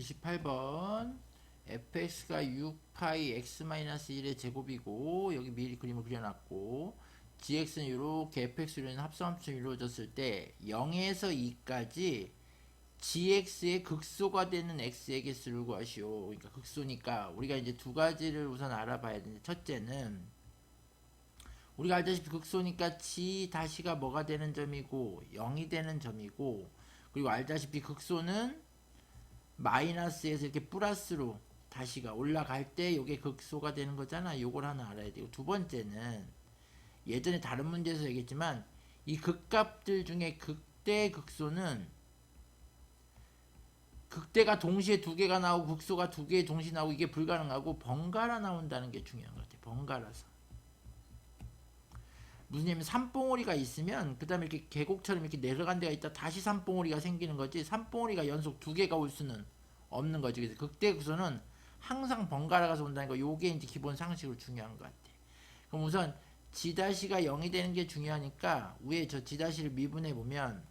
28번 fx가 6파이 x-1의 제곱이고 여기 미리 그림을 그려놨고 gx는 이렇게 fx로 있는 합성함수로 이루어졌을 때 0에서 2까지 gx의 극소가 되는 x에게 수를 구하시오. 그러니까 극소니까 우리가 이제 두 가지를 우선 알아봐야 되는데 첫째는 우리가 알다시피 극소니까 g 다시가 뭐가 되는 점이고 0이 되는 점이고 그리고 알다시피 극소는 마이너스에서 이렇게 플러스로 다시가 올라갈 때 이게 극소가 되는 거잖아. 요걸 하나 알아야 되고 두 번째는 예전에 다른 문제에서 얘기했지만 이 극값들 중에 극대 극소는 극대가 동시에 두 개가 나오고 극소가 두 개 동시에 나오고 이게 불가능하고 번갈아 나온다는 게 중요한 것 같아요. 번갈아서. 무슨 얘기냐면 산봉우리가 있으면 그 다음에 이렇게 계곡처럼 이렇게 내려간 데가 있다 다시 산봉우리가 생기는 거지 산봉우리가 연속 두 개가 올 수는 없는 거지. 그래서 극대극소는 항상 번갈아 가서 온다는 거 요게 이제 기본 상식으로 중요한 것 같아. 그럼 우선 지다시가 0이 되는 게 중요하니까 위에 저 지다시를 미분해 보면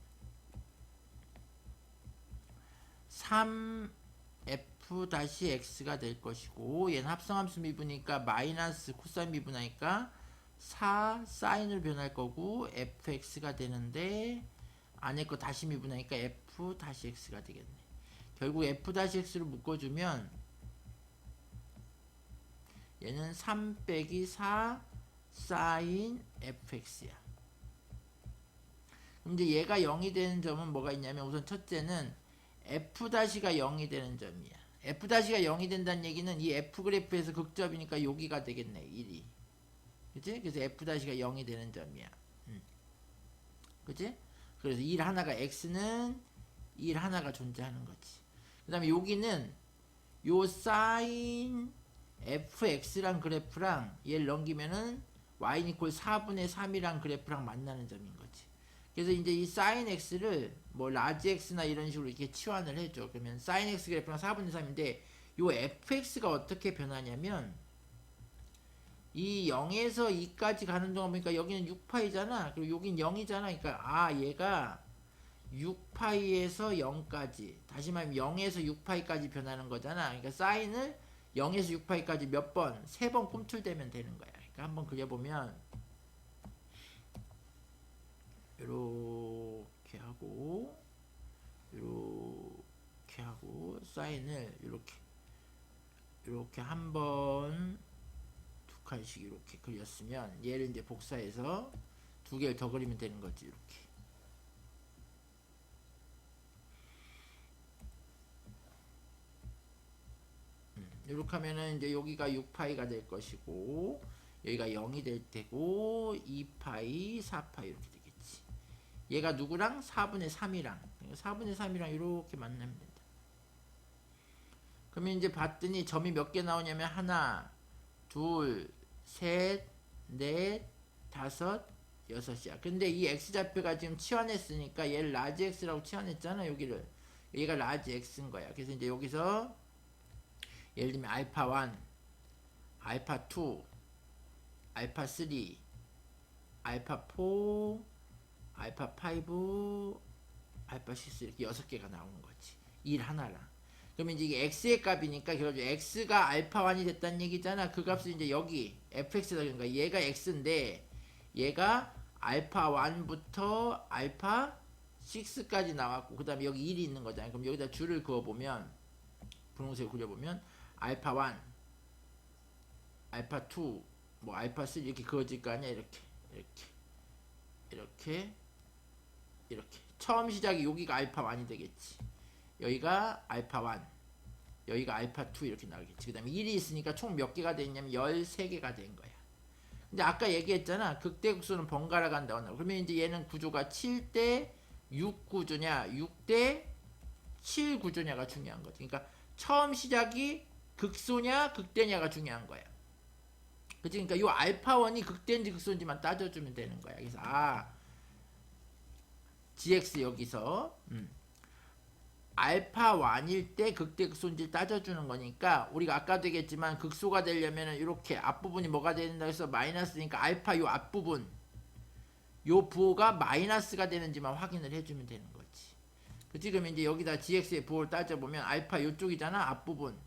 3f-x가 될 것이고 얘는 합성함수 미분이니까 마이너스 코사인 미분하니까 4 사인을 변할 거고 fx가 되는데 안에 거 다시 미분하니까 f 다시 x가 되겠네. 결국 f 다시 x를 묶어주면 얘는 3 빼기 4 사인 fx야. 이제 얘가 0이 되는 점은 뭐가 있냐면 우선 첫째는 f 다시가 0이 되는 점이야. f 다시가 0이 된다는 얘기는 이 f 그래프에서 극접이니까 여기가 되겠네. 1이. 그치? 그래서 f 다시가 0이 되는 점이야. 음. 그치? 그래서 1 하나가 x는 1 하나가 존재하는 거지. 그 다음에 여기는 요 사인 fx란 그래프랑 얘를 넘기면은 y 이퀄 4분의 3이란 그래프랑 만나는 점인 거지. 그래서 이제 이 사인 x를 뭐 라지 x나 이런 식으로 이렇게 치환을 해줘. 그러면 사인 x 그래프랑 4분의 3인데 요 fx가 어떻게 변하냐면 이 0에서 2까지 가는 동안 보니까 여기는 6파이잖아. 그리고 여긴 0이잖아. 그러니까 아 얘가 6파이에서 0까지 다시 말하면 0에서 6파이까지 변하는 거잖아. 그러니까 사인을 0에서 6파이까지 몇 번, 세 번 꿈틀대면 되는 거야. 그러니까 한번 그려보면 이렇게 하고 이렇게 하고 사인을 이렇게 이렇게 한번 두 칸씩 이렇게 그렸으면 얘를 이제 복사해서 두 개를 더 그리면 되는 거지 이렇게. 음, 이렇게 하면은 이제 여기가 6파이가 될 것이고 여기가 0이 될 테고 2파이 4파이 이렇게 되겠지. 얘가 누구랑? 4분의 3이랑. 4분의 3이랑 이렇게 된다. 그러면 이제 봤더니 점이 몇 개 나오냐면 하나 둘, 셋, 넷, 다섯, 여섯이야. 근데 이 x좌표가 지금 치환했으니까 얘를 라지 x라고 치환했잖아, 여기를. 얘가 라지 x인 거야. 그래서 이제 여기서 예를 들면 알파 1, 알파 2, 알파 3, 알파 4, 알파 5, 알파 6 이렇게 여섯 개가 나오는 거지. 일 하나랑. 그러면 이제 이게 x의 값이니까 결국 x가 알파 1이 됐다는 얘기잖아. 그 값을 이제 여기 fx다 그러니까 얘가 x인데 얘가 알파 1부터 알파 6까지 나왔고 그 다음에 여기 1이 있는 거잖아요. 그럼 여기다 줄을 그어 보면 분홍색으로 그려 보면 알파 1, 알파 2, 뭐 알파 3 이렇게 그어질 거 아니야. 이렇게 이렇게 이렇게 이렇게 처음 시작이 여기가 알파 1이 되겠지. 여기가 알파 1 여기가 알파 2 이렇게 나오겠지. 그 다음에 1이 있으니까 총 몇 개가 됐냐면 13개가 된 거야. 근데 아까 얘기했잖아. 극대국수는 번갈아 간다고 나오고 그러면 이제 얘는 구조가 7대 6 구조냐 6대 7 구조냐가 중요한 거지. 그러니까 처음 시작이 극소냐 극대냐가 중요한 거야. 그치? 그러니까 이 알파 1이 극대인지 극소인지만 따져주면 되는 거야. 그래서 아 gx 여기서 음. 알파 1일 때 극대 극소인지 따져주는 거니까 우리가 아까도 얘기했지만 극소가 되려면은 이렇게 앞부분이 뭐가 된다 해서 마이너스니까 알파 요 앞부분 요 부호가 마이너스가 되는지만 확인을 해주면 되는 거지. 그치 그럼 이제 여기다 gx의 부호를 따져보면 알파 요쪽이잖아 앞부분.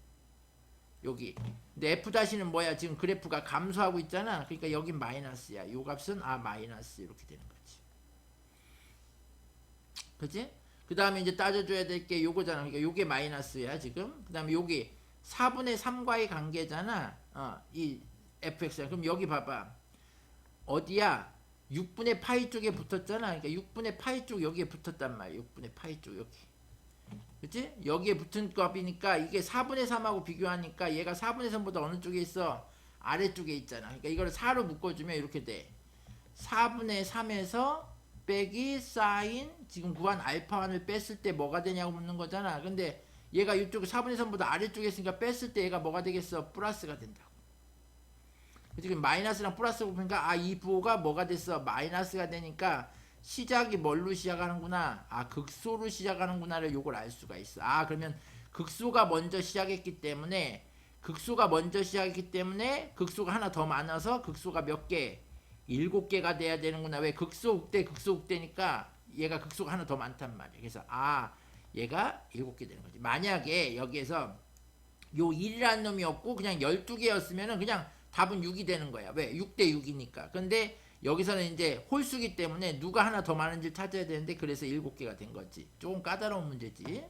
여기. 근데 f 다시는 뭐야? 지금 그래프가 감소하고 있잖아. 그러니까 여기 마이너스야. 요 값은 아 마이너스. 이렇게 되는 거지. 그치 그 다음에 이제 따져줘야 될 게 요거잖아 그러니까 요게 마이너스야 지금 그 다음에 요게 4분의 3과의 관계잖아 어 이 fx야 그럼 여기 봐봐 어디야 6분의 파이 쪽에 붙었잖아. 그러니까 6분의 파이 쪽 여기에 붙었단 말이야. 6분의 파이 쪽 여기. 그치? 여기에 붙은 값이니까 이게 4분의 3하고 비교하니까 얘가 4분의 3보다 어느 쪽에 있어? 아래쪽에 있잖아. 그러니까 이걸 4로 묶어주면 이렇게 돼. 4분의 3에서 빼기 사인 지금 구한 알파1을 뺐을 때 뭐가 되냐고 묻는 거잖아. 근데 얘가 이쪽 4분의 3보다 아래쪽에 있으니까 뺐을 때 얘가 뭐가 되겠어? 플러스가 된다고. 지금 마이너스랑 플러스 보니까 아 이 부호가 뭐가 됐어 마이너스가 되니까 시작이 뭘로 시작하는구나 아 극소로 시작하는구나를 요걸 알 수가 있어 아 그러면 극소가 먼저 시작했기 때문에 극소가 먼저 시작했기 때문에 극소가 하나 더 많아서 극소가 몇 개? 일곱 개가 돼야 되는구나 왜 극소 극대 극소 극대니까 얘가 극소가 하나 더 많단 말이야 그래서 아 얘가 일곱 개 되는 거지 만약에 여기에서 요 1이라는 놈이 없고 그냥 12개였으면은 그냥 답은 6이 되는 거야. 왜? 6대 6이니까. 근데 여기서는 이제 홀수기 때문에 누가 하나 더 많은지 찾아야 되는데 그래서 7개가 된 거지. 조금 까다로운 문제지.